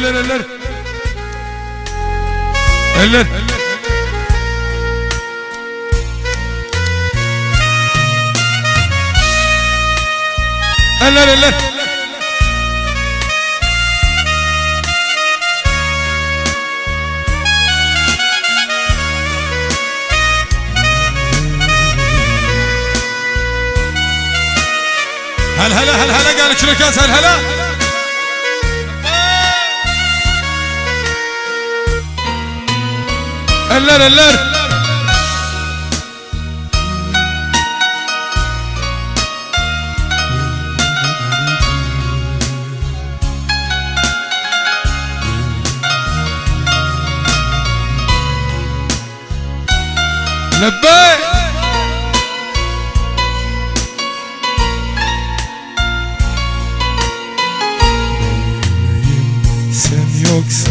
eller eller. Eller. Eller eller. هل هلا هل هلا قال شنو كاس هل هلا Eller eller. Lebbey. yoksa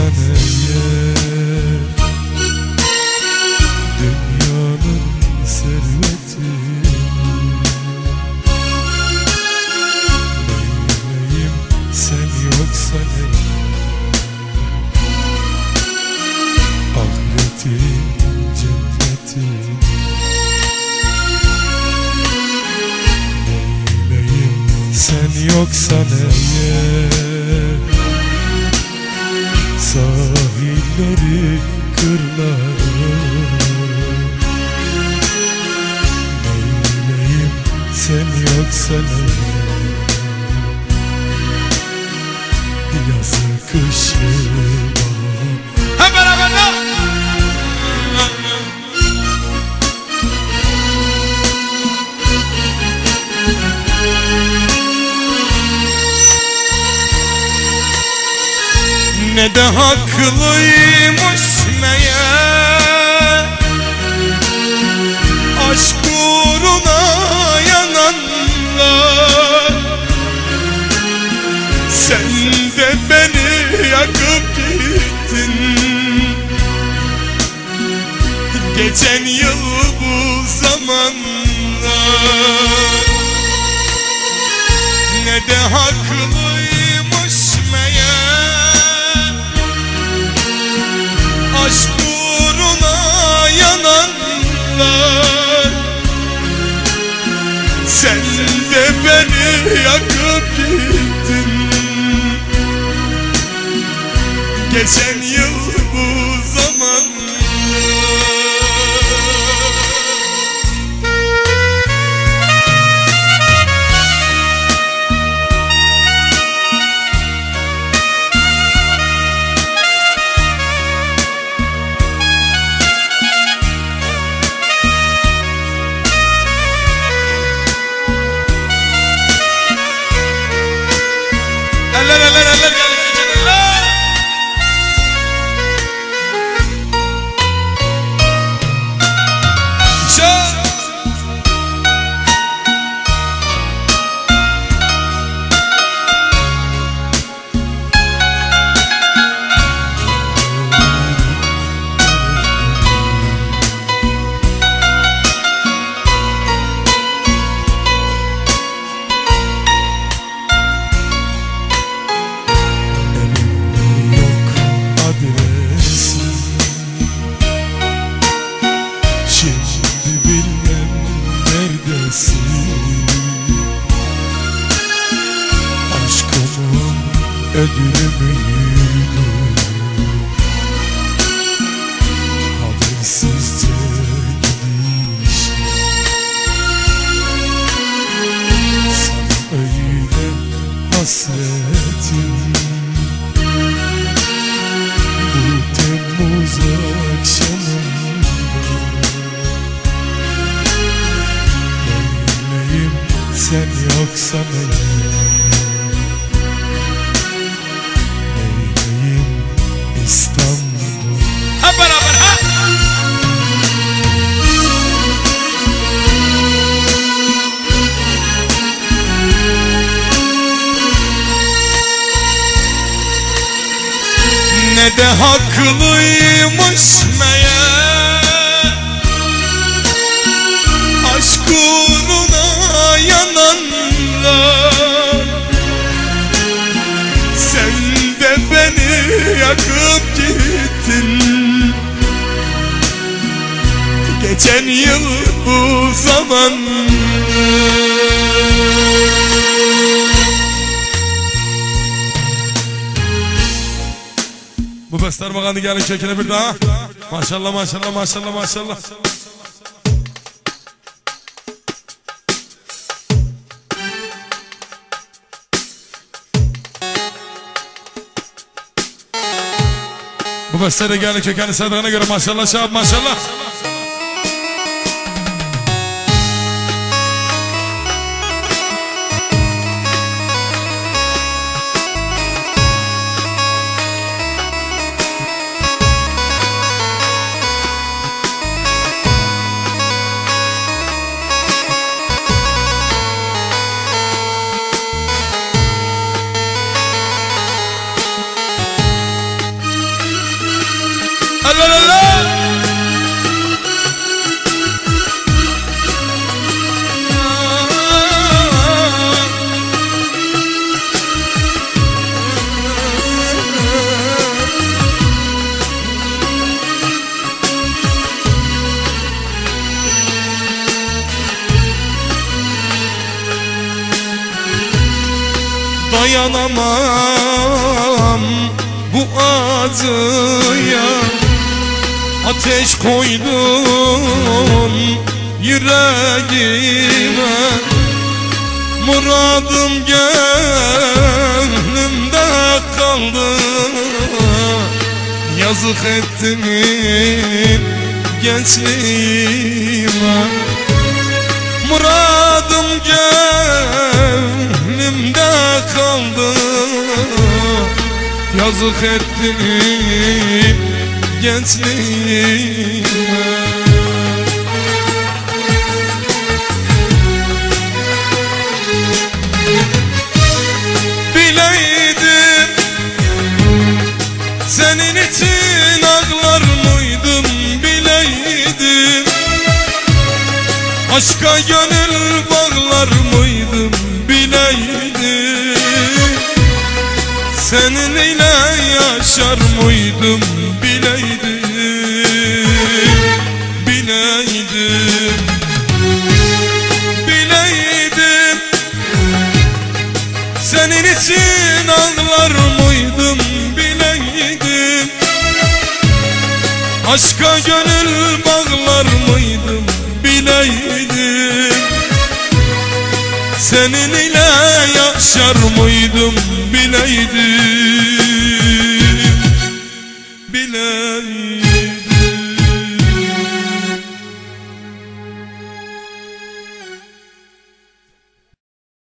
Dünyanın serveti. Neyleyim sen yoksan eğer Ahiretin cennetin Neyleyim sen yoksan eğer Sahilleri, sen yoksan Yazı kışı. Ne de haklıymış haklıymış meğer. Aşk uğruna yananlar. Sen de beni yakıp gittin. Geçen yıl ödülü müydü Habersizce gidiş Sana öyle hasretim bu Temmuz akşamında Neyleyim sen yoksan eğer De haklıymış meğer. Aşk uğruna yananlar. Sen de beni yakıp gittin. Geçen yıl bu zaman Bu besler bakanı gelin çekine bir daha. Maşallah maşallah maşallah maşallah. Bu bestere gelin kökeni sadığına göre maşallah şahap maşallah. Allah Dayanamam bu acıya. Ateş koydum yüreğime. Muradım gönlümde kaldı. Yazık ettin gençliğime kaldı Yazık ettin gençliğime. Bileydim Senin için ağlar mıydım bileydim. Aşka gönül bağlar mıydım yaşar mıydım bileydim Bileydim Bileydim. Senin için ağlar mıydım bileydim. Aşka gönül bağlar mıydım bileydim. Seninle yaşar mıydım